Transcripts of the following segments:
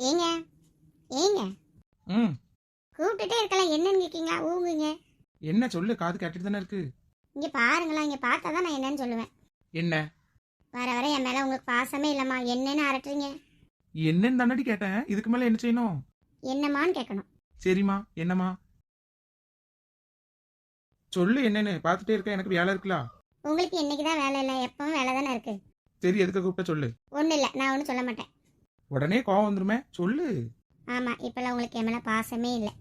ஏங்க ஏங்க. ம். கூப்பிட்டுட்டே இருக்கலாம் என்னன்னு கேட்கீங்களா ஊங்குங்க. என்ன சொல்லு காது கேட்டுட்டு தானே இருக்கு. இங்க பாருங்களா இங்க பார்த்தா தான் நான் என்னன்னு சொல்லுவேன். என்ன? வர வர என் மேல உங்களுக்கு பாசமே இல்லம்மா. என்னன்னு அரட்டுறீங்க. என்னன்னு தானடி கேட்டேன். இதுக்கு மேல என்ன செய்யணும்? என்னம்மான்னு கேட்கணும் சரிம்மா என்னம்மா? சொல்லு என்னன்னு. பார்த்துட்டே இருக்க எனக்கு வேலை இருக்குல்ல. உங்களுக்கு இன்னைக்கு தான் வேலை இல்லை? எப்பவும் வேலை தானே இருக்கு. சரி எதுக்கு கூப்பிட்ட சொல்லு. ஒன்றும் இல்லை நான் ஒன்றும் சொல்ல மாட்டேன். உடனே கோவம் வந்துருமே? சொல்லு. ஆமா இப்பெல்லாம் உங்களுக்கு என் மேல பாசமே இல்லை.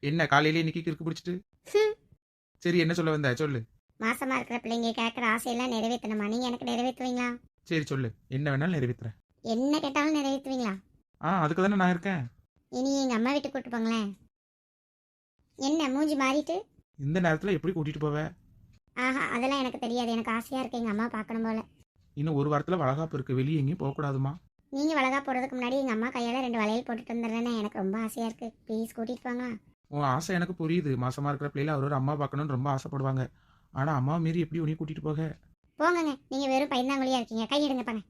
என்ன காலையில இன்னைக்கு கிறுக்கு பிடிச்சிட்டு. சரி என்ன சொல்ல வந்த? சொல்லு. மாசமா இருக்கிற பிள்ளைங்க கேட்குற ஆசையெல்லாம் நிறைவேற்றணுமா நீங்க எனக்கு நிறைவேற்றுவீங்களா சரி சொல்லு. என்ன வேணாலும் நிறைவேத்துறேன். என்ன கேட்டாலும் நிறைவேற்றுவீங்களா ஆ அதுக்கு தானே நான் இருக்கேன். இனி எங்க அம்மா வீட்டுக்கு கூட்டு போங்களேன். என்ன மூஞ்சி மாறிட்டு? இந்த நேரத்துல எப்படி கூட்டிட்டு போவ? ஆஹா அதெல்லாம் எனக்கு தெரியாது. எனக்கு ஆசையா இருக்கு எங்க அம்மா பார்க்கணும் போல. இன்னும் ஒரு வாரத்துல வளகாப்பு இருக்கு. வெளியே எங்கேயும் போக கூடாதுமா நீங்க வளகா போறதுக்கு முன்னாடி எங்க அம்மா கையால ரெண்டு வளையல் போட்டுட்டு வந்துடுறேன்னு எனக்கு ரொம்ப ஆசையா இருக்கு. ப்ளீஸ் கூட்டிட்டு போங்க. உன் ஆசை எனக்கு புரியுது. மாசமா இருக்கிற பிள்ளைல அவர் ஒரு அம்மா பார்க்கணும்னு ரொம்ப ஆசைப்படுவாங்க. ஆனா அம்மா மீறி எப்படி உன்னை கூட்டிட்டு போக? போங்கங்க. நீங்க வெறும் பையன்தாங்குழியா இருக்கீங்க. கையெடுங்க பாங்க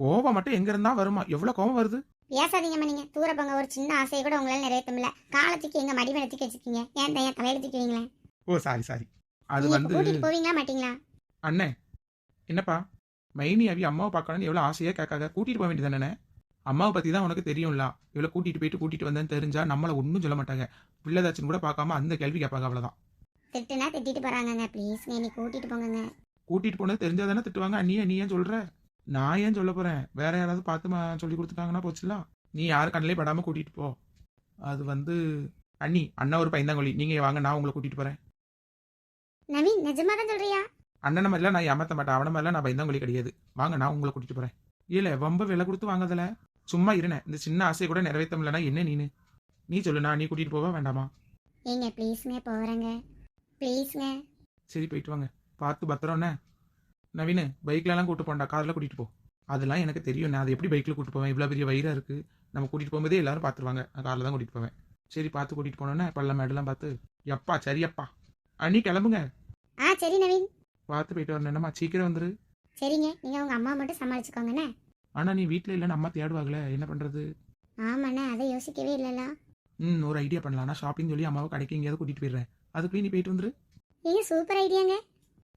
கோவம் மட்டும் எங்க இருந்தா வருமா? எவ்வளவு கோவம் வருது? பேசாதீங்கம்மா நீங்க. தூர போங்க. ஒரு சின்ன ஆசையை கூட உங்களால நிறைவேற்ற முடியல. காலத்துக்கு எங்க மடி மேல தூக்கி வச்சுக்கீங்க ஏன் என் தலையில தூக்கிவீங்களேன் ஓ சாரி சாரி. அது வந்து கூட்டிட்டு போவீங்களா மாட்டீங்களா? அண்ணே என்னப்பா? மைனி அவி அம்மாவை பார்க்கணும்னு எவ்வளவு ஆசையா கேட்காக கூட்டிட்டு போக வேண்டியதானே அம்மாவை பத்தி தான் உனக்கு தெரியும்ல. இவ்வளவு கூட்டிட்டு போயிட்டு கூட்டிட்டு வந்தேன்னு தெரிஞ்சா நம்மள ஒன்றும் சொல்ல மாட்டாங்க. பிள்ளைதாச்சுன்னு கூட பார்க்காம அந்த கேள்வி கேட்பாங்க அவ்வளவுதான். திட்டுனா திட்டிட்டு போறாங்கங்க ப்ளீஸ்ங்க நீ கூட்டிட்டு போங்கங்க. கூட்டிட்டு போனது தெரிஞ்சா தானே திட்டுவாங்க? நீ நீ ஏன் சொல்ற? நான் ஏன் சொல்ல போறேன்? வேற யாராவது பார்த்து சொல்லி கொடுத்துட்டாங்கன்னா போச்சுல? நீ யாரு கண்ணிலே படாம கூட்டிட்டு போ. அது வந்து அண்ணி அண்ணா ஒரு பையன்தாங்கொல்லி நீங்க வாங்க நான் உங்களை கூட்டிட்டு போறேன். நவீன் நிஜமா தான் சொல்றியா? அண்ணனை மாதிரிலாம் நான் ஏமாத்த மாட்டேன். அவன மாதிரிலாம் நான் பயந்தாங்கொல்லி கிடையாது வாங்க நான் உங்களை கூட்டிட்டு போறேன். இல்ல ரொம்ப விலை கொடுத்து வாங்கதில்ல சும்மா இருனேன் இந்த சின்ன ஆசையை கூட நிறைவேற்ற முடியலனா என்ன நீனு? நீ சொல்லுண்ணா நீ கூட்டிட்டு போவா வேண்டாமா? ஏங்க ப்ளீஸ்ங்க போறேங்க. ப்ளீஸ்ங்க சரி போயிட்டு வாங்க. பார்த்து பத்திரம்ண்ணே நவீனு பைக்ல எல்லாம் கூட்டு போண்டா கார்ல கூட்டிட்டு போ. அதெல்லாம் எனக்கு தெரியும். நான் அதை எப்படி பைக்ல கூட்டு போவேன்? இவ்வளவு பெரிய வயிறா இருக்கு. நம்ம கூட்டிட்டு போகும்போதே எல்லாரும் பாத்துருவாங்க. நான் கார்ல தான் கூட்டிட்டு போவேன். சரி பார்த்து கூட்டிட்டு போனோன்னே பள்ளம் மேடெல்லாம் பார்த்து எப்பா சரியப்பா. அண்ணி கிளம்புங்க. ஆ சரி நவீன். பார்த்து போயிட்டு வரணும். என்னம்மா சீக்கிரம் வந்துரு. சரிங்க. நீங்க உங்க அம்மா மட்டும் சமாளிச்சுக்கோங்கண்ணே ஆனா நீ வீட்ல இல்லைன்னு அம்மா தேடுவாங்களே என்ன பண்றது? ஆமாண்ணே அதை யோசிக்கவே இல்லைல்ல. ம் ஒரு ஐடியா பண்ணலாம். நான் ஷாப்பிங் சொல்லி அம்மாவை கடைக்கு எங்கேயாவது கூட்டிட்டு போயிடுறேன். அதுக்குள்ளே நீ போயிட்டு வந்துரு. ஏங்க சூப்பர் ஐடியாங்க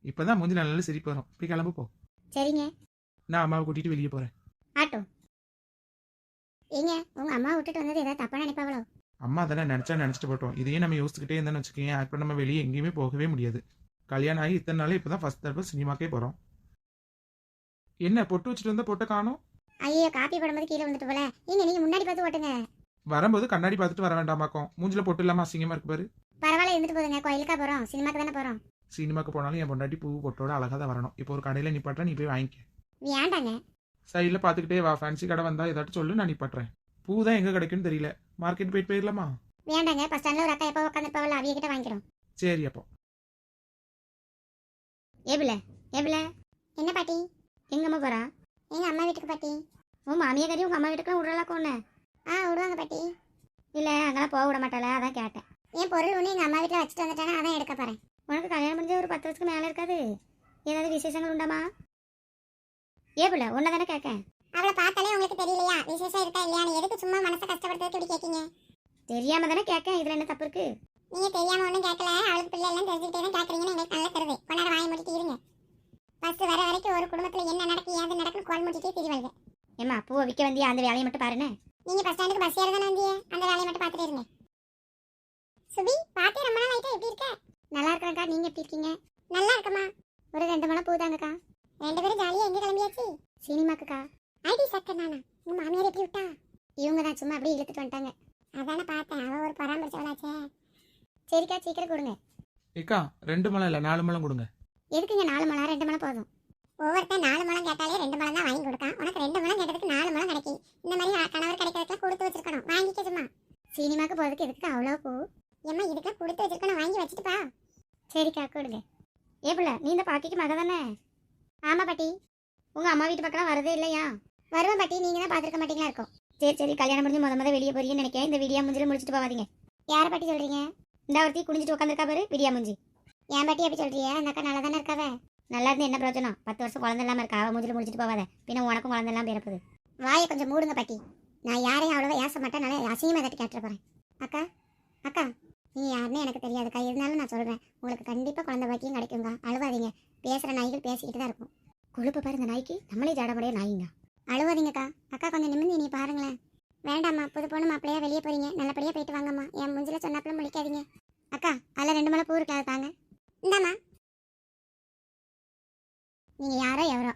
இப்பதான் மூஞ்சி நல்ல சிரிப்பு வரும். போய் கிளம்பு போ. சரிங்க. நான் அம்மாவை கூட்டிட்டு வெளியே போறேன். ஆட்டோ. ஏங்க உங்க அம்மா விட்டுட்டு வந்தது ஏதாவது தப்பா நினைப்பாவளோ அம்மா தானே நினைச்சா நினைச்சிட்டு போட்டோம். இதையே நம்ம யோசிச்சுக்கிட்டே இருந்தோம்னு வச்சுக்கோங்க அப்புறம் நம்ம வெளியே எங்கேயுமே போகவே முடியாது. கல்யாணம் ஆகி இத்தனை நாளே இப்பதான் ஃபர்ஸ்ட் தடவை சினிமாக்கே போறோம். என்ன பொட்டு வச்சுட்டு வந்தா பொட்டை காணும்? ஐயோ காப்பி போடும்போது கீழே வந்துட்டு போல. ஏங்க நீங்க முன்னாடி பார்த்து ஓட்டுங்க. வரும்போது கண்ணாடி பார்த்துட்டு வர வேண்டாமாக்கும். மூஞ்சில பொட்டு இல்லாம அசிங்கமா இருக்கு பாரு. பரவாயில்ல இருந்துட்டு போதுங்க. கோயிலுக்கா போறோம். சினிமாக்கு தானே போறோம். சினிமாக்கு போனாலும் என் பொண்டாட்டி பூ பொட்டோட அழகா தான் வரணும். இப்போ ஒரு கடையில நிப்பாட்டுற நீ போய் வாங்கிக்க. வேண்டாங்க. சைடில் பார்த்துக்கிட்டே வா. ஃபேன்சி கடை வந்தா ஏதாட்டும் சொல்லு நான் நிப்பாட்டுறேன். பூ தான் எங்க கிடைக்கும்னு தெரியல. மார்க்கெட் போயிட்டு போயிடலாமா? வேண்டாங்க. பஸ் ஸ்டாண்ட்ல ஒரு அக்கா எப்போ உட்காந்துருப்பாவல அவிய கிட்ட வாங்கிக்கிறோம். சரி அப்போ. ஏபில ஏபில என்ன பாட்டி? எங்க அம்மா போறா? எங்க அம்மா வீட்டுக்கு பாட்டி. உன் மாமியா கறி உங்க அம்மா வீட்டுக்கு விடலாம் கொண்டு ஆ விடுவாங்க பாட்டி. இல்ல அங்கெல்லாம் போக விட மாட்டாள? அதான் கேட்டேன். என் பொருள் ஒன்று எங்க அம்மா வீட்டில் வச்சுட்டு வந்துட்டானே? அதான் எடுக்க போறேன். உனக்கு கல்யாணம் முடிஞ்ச ஒரு பத்து வருஷத்துக்கு மேல இருக்காது. ஏதாவது விசேஷங்கள் உண்டாமா? ஏபில உன்னை தானே கேட்க அவளை பார்த்தாலே உங்களுக்கு தெரியலையா? விசேஷம் இருக்கா இல்லையான்னு? எதுக்கு சும்மா மனசை கஷ்டப்படுறதுக்கு இப்படி கேட்கீங்க? தெரியாம தானே கேட்க இதுல என்ன தப்பு இருக்கு? நீங்க தெரியாம ஒண்ணும் கேட்கல அவளுக்கு பிள்ளை எல்லாம் தெரிஞ்சுக்கிட்டே தான் கேட்கறீங்கன்னு எங்களுக்கு நல்லா தருது கொண்டாட வாங்கி முடிட்டு இருங்க. ஃபர்ஸ்ட் வர வரைக்கும் ஒரு குடும்பத்துல என்ன நடக்கு ஏது நடக்குன்னு கோல் முடிச்சுட்டே திரிவாங்க ஏம்மா பூவை விற்க வந்தியா? அந்த வேலையை மட்டும் பாருன்னு நீங்க பஸ் ஸ்டாண்டுக்கு பஸ் ஏற தானே வந்தீங்க? அந்த வேலையை மட்டும் பார்த்துட்டு இருங்க. சுபி பார்த்தே ரொம்ப நாள் ஆயிட்டா? எப்படி இருக்க? நல்லா இருக்கிறேன்க்கா. நீங்க எப்படி இருக்கீங்க? நல்லா இருக்கமா ஒரு ரெண்டு மணி பூதாங்கக்கா ரெண்டு பேரும் ஜாலியா எங்க கிளம்பியாச்சு? சினிமாக்குக்கா. ஐடி சக்கர் நானா? உங்க மாமியார் எப்படி விட்டா? இவங்க தான் சும்மா அப்படியே இழுத்துட்டு வந்துட்டாங்க. அதானே பார்த்தேன். அவ ஒரு பராமரிச்சவளாச்சே சரிக்கா சீக்கிரம் கொடுங்க. ஏக்கா ரெண்டு மலம் இல்லை நாலு மலம் கொடுங்க. எதுக்குங்க நாலு நேரம் ரெண்டு மணி போதும். ஒவ்வொருத்தன் நாலு முழம் கேட்டாலே ரெண்டு முழம் தான் வாங்கி கொடுக்கான். உனக்கு ரெண்டு முழம் கேட்டதுக்கு நாலு முழம் கிடைக்கும். இந்த மாதிரி கணவர் கிடைக்கிறதுக்கு கொடுத்து வச்சிருக்கணும். வாங்கிக்க சும்மா. சினிமாக்கு போறதுக்கு எதுக்கு அவ்வளோ பூ? ஏம்மா இதுக்கு கொடுத்து வச்சிருக்கணும். வாங்கி வச்சுட்டு பா. சரிக்கா கொடுங்க. ஏப்பிள்ள நீ இந்த பாட்டிக்கு மக தானே? ஆமா பாட்டி. உங்க அம்மா வீட்டு பக்கம் வரதே இல்லையா? வருவேன் பாட்டி. நீங்க தான் பார்த்துருக்க மாட்டீங்களா இருக்கும். சரி சரி கல்யாணம் முடிஞ்சு முத முத வெளியே போறீங்கன்னு நினைக்கிறேன். இந்த விடியா முஞ்சில முடிச்சுட்டு போவாதீங்க யாரை பாட்டி சொல்றீங்க? இந்த ஒருத்தி குடிஞ்சிட்டு உட்காந்துருக்கா பாரு விடியா முஞ்சி. ஏன் பாட்டி எப்படி சொல்றியா அந்த அக்கா நல்லா தானே இருக்காவ? நல்லா இருந்து என்ன பிரயோஜனம்? பத்து வருஷம் குழந்தை இல்லாம இருக்கா? அவ மூஞ்சில முடிச்சிட்டு போவாத. பின்ன உனக்கும் குழந்தை எல்லாம் பிறப்புது வாயை கொஞ்சம் மூடுங்க பாட்டி. நான் யாரையும் அவ்வளோவா ஏச மாட்டேன். நல்லா அசிங்கமாக தட்டி கேட்டுற போகிறேன் அக்கா அக்கா நீ யாருன்னு எனக்கு தெரியாதுக்கா இருந்தாலும் நான் சொல்கிறேன் உங்களுக்கு கண்டிப்பாக குழந்தை பாக்கியும் கிடைக்குங்க அழுவாதீங்க. பேசுகிற நாய்கள் பேசிக்கிட்டு தான் இருக்கும். கொழுப்பு பாருங்க நாய்க்கு. நம்மளே ஜாடமுடைய நாய்ங்க. அழுவாதீங்கக்கா. அக்கா கொஞ்சம் நிமிந்து நீ பாருங்களேன். வேண்டாம்மா புது பொண்ணு மாப்பிள்ளையா வெளியே போறீங்க. நல்ல போயிட்டு வாங்கம்மா என் முஞ்சில சொன்னாப்புல முடிக்காதீங்க அக்கா அதில் ரெண்டு மலை பூ இருக்காது தாங்க இந்தாம்மா நீங்கள் யாரோ எவரோ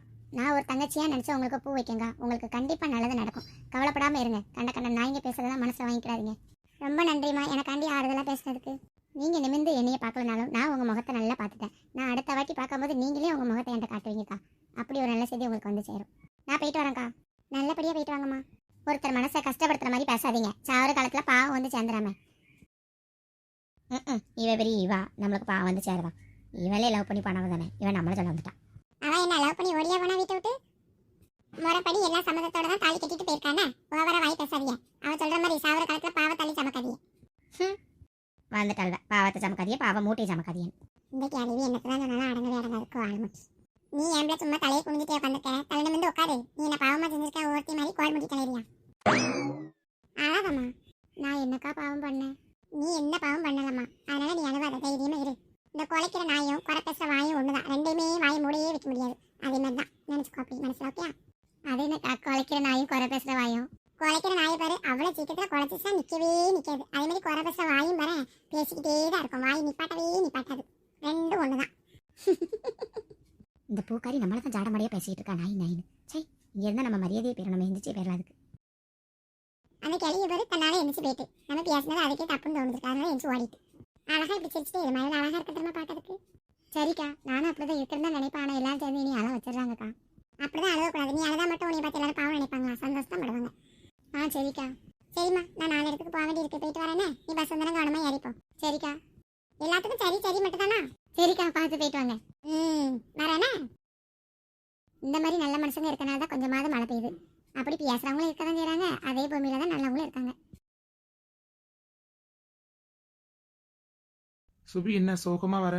நான் நினச்சி உங்களுக்கு பூ வைக்கங்க. உங்களுக்கு கண்டிப்பாக நல்லது நடக்கும். கவலைப்படாமல் இருங்க. கண்ட கண்ட நாய்ங்க பேசுறதா மனசில் வாங்கிக்கிறாதீங்க. ரொம்ப நன்றிம்மா. எனக்காண்டி ஆறுதலாக பேசுனதுக்கு. நீங்கள் நிமிர்ந்து என்னைய பார்க்கலனாலும் நான் உங்கள் முகத்தை நல்லா பார்த்துட்டேன். நான் அடுத்த வாட்டி பார்க்கும்போது நீங்களே உங்கள் முகத்தை என்கிட்ட காட்டுவீங்கக்கா. அப்படி ஒரு நல்ல செய்தி உங்களுக்கு வந்து சேரும். நான் போயிட்டு வரேன்க்கா. நல்லபடியாக போயிட்டு வாங்கம்மா. ஒருத்தர் மனசை கஷ்டப்படுத்துற மாதிரி பேசாதீங்க. சாவர காலத்தில் பாவம் வந்து சேர்ந்துடாம ம் இவ பெரிய இவா. நம்மளுக்கு பாவம் வந்து சேருவான் இவளே லவ் பண்ணி பண்ணவ தானே. இவன் நம்மளை சொல்ல வந்துட்டான் அவன் என்ன லவ் பண்ணி ஓடியா போனா வீட்டை விட்டு? முறைப்படி எல்லா சம்மதத்தோட தான் தாலி கட்டிட்டு போயிருக்கானே? ஓவரா வாய் பேசாதீங்க. அவன் சொல்ற மாதிரி சாவர காலத்துல பாவ தள்ளி வந்துட்டாள்வ. பாவத்தை சமக்காதியே பாவம் மூட்டை சமக்காதியன் இந்த கேள்வி எனக்கு தான் சொன்னாலும் அடங்கவே அடங்காதுக்கு ஆழ்முட்டி நீ என் சும்மா தலையை குனிஞ்சிட்டே உட்காந்துருக்க? தலை நிமிந்து உட்காரு. நீ என்ன பாவமா செஞ்சிருக்க? ஒருத்தி மாதிரி கோல் முட்டி தலையிறியா அழகம்மா நான் என்னக்கா பாவம் பண்ணேன்? நீ என்ன பாவம் பண்ணலம்மா? அதனால நீ அழுவாத. தைரியமா இரு. இந்த குலைக்கிற நாயும் குறை பேசுற வாயும் ஒண்ணுதான் ரெண்டையுமே வாயை மூடையே வைக்க முடியாது அதே மாதிரி தான் நினைச்சுக்கோ அப்படி மனசுல ஓகே அது என்ன குலைக்கிற நாயும் குறை பேசுற வாயும் குலைக்கிற நாயை பாரு அவ்வளவு சீக்கிரத்துல நிக்காது அதே மாதிரி குறை பேசுற வாயும் பாரு பேசிக்கிட்டே தான் இருக்கும். வாய் நிப்பாட்டவே நிப்பாட்டாது. ரெண்டும் ஒண்ணுதான். இந்த பூக்காரி நம்மள தான் ஜாடமடியா பேசிட்டு இருக்கா நாய் நாயின்னு. சை இங்க இருந்தா நம்ம மரியாதையை பேரும் நம்ம எந்திரிச்சே பேரலாம் அதுக்கு. அந்த கிளிய பாரு தன்னால எந்திரிச்சு போயிட்டு. நம்ம பேசினது அதுக்கே தப்புன்னு தோணுது அதனால எந்திரிச்சு ஓடிட்டு. அழகா இப்படி சிரிச்சுட்டே இது மாதிரி அழகா இருக்கிறமா பாக்கிறதுக்கு சரிக்கா நானும் அப்படிதான் இருக்கிறதா நினைப்பேன். ஆனா எல்லாரும் சேர்ந்து இனி அழ வச்சிடறாங்கக்கா. அப்படிதான் அழுவக்கூடாது நீ அழுதா மட்டும் உன்னை பார்த்து எல்லாரும் பாவம் நினைப்பாங்களா? சந்தோஷம் தான் படுவாங்க. ஆ சரிக்கா. சரிம்மா நான் நாலு இடத்துக்கு போக வேண்டி இருக்கு. போயிட்டு வரேனே? நீ பஸ் வந்தாலும் கவனமா ஏறிப்போம் சரிக்கா. எல்லாத்துக்கும் சரி சரி மட்டும் தானா சரிக்கா பார்த்து போயிட்டு வாங்க. ம் வரேனே? இந்த மாதிரி நல்ல மனுஷங்க இருக்கனால தான் கொஞ்சமாவது மழை பெய்யுது. அப்படி பேசுறவங்களும் இருக்க தான் செய்றாங்க. அதே பூமியில தான் நல்லவங்களும் இருக்காங்க. சுபி என்ன சோகமா வர?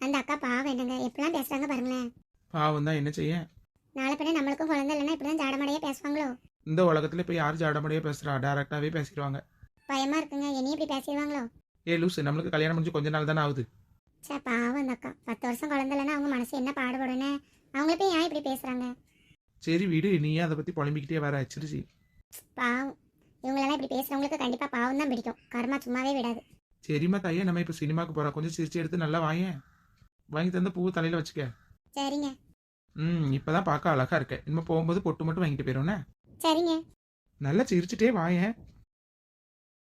அந்த அக்கா பாவம் என்னங்க? எப்படிலாம் பேசுறாங்க பாருங்களேன். பாவம் தான் என்ன செய்ய? நாளை பின்ன நம்மளுக்கும் குழந்தை இல்லைன்னா இப்படிதான் ஜாடமடையா பேசுவாங்களோ? இந்த உலகத்துல இப்ப யார் ஜாடமடியா பேசுறா? டைரக்டாவே பேசிடுவாங்க பயமா இருக்குங்க. என்னையும் இப்படி பேசிடுவாங்களோ? ஏ லூசு நம்மளுக்கு கல்யாணம் முடிஞ்சு கொஞ்ச நாள் தானே ஆகுது. சே பாவம் அந்த அக்கா. பத்து வருஷம் குழந்தை இல்லைன்னா அவங்க மனசு என்ன பாடுபடுன்னு அவங்கள போய் ஏன் இப்படி பேசுறாங்க? சரி விடு நீயே அதை பத்தி புலம்பிக்கிட்டே வர? சிரிச்சி பாவம். இவங்களெல்லாம் இப்படி பேசுறவங்களுக்கு கண்டிப்பா பாவம் தான் பிடிக்கும். கர்மா சும்மாவே விடாது. சரிம்மா தாயே நம்ம இப்ப சினிமாக்கு போறோம். கொஞ்சம் சிரிச்சு எடுத்து நல்லா வாயேன். வாங்கி தந்த பூ தலையில வச்சுக்க. சரிங்க. ம் இப்பதான் பார்க்க அழகா இருக்க இனிமே போகும்போது பொட்டு மட்டும் வாங்கிட்டு போயிடும்னே சரிங்க. நல்லா சிரிச்சுட்டே வாயேன்.